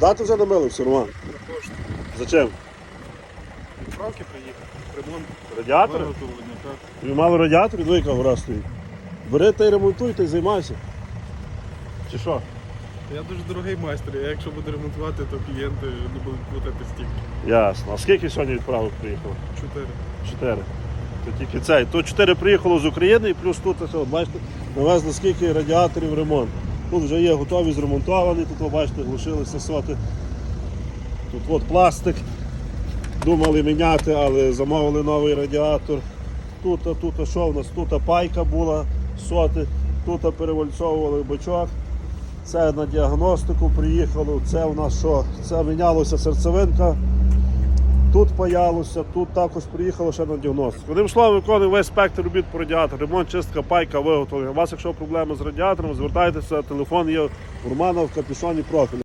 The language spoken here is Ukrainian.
Куди ти вже намилився, Роман? На пошту. Зачем? Відправки приїхав. Ремонт Радіатори? виготовлення, так. Тобі мало радіаторів, диви, яка гора стоїть. Бери та й ремонтуй, та й займайся. Чи що? Я дуже дорогий майстер, я якщо буду ремонтувати, то клієнти не будуть платити стільки. Ясно. А скільки сьогодні відправок приїхало? Чотири. Чотири. То тільки цей. То чотири приїхало з України і плюс тут, бачите, навезли скільки радіаторів ремонт. Тут вже є готові зремонтовані, тут, ви бачите, глушилися соти. Тут от пластик. Думали міняти, але замовили новий радіатор. Тут, тут, що в нас? Тут пайка була соти, тут перевальцовували бачок. Це на діагностику приїхало. Це у нас що? Це мінялося серцевинка. Тут паялося, тут також приїхало ще на діагностику. Одним словом, виконуємо весь спектр робіт по радіатору. Ремонт, чистка, пайка, виготовлення. У вас, якщо проблеми з радіатором, звертайтеся, телефон є у Романа в капюшоні профілі.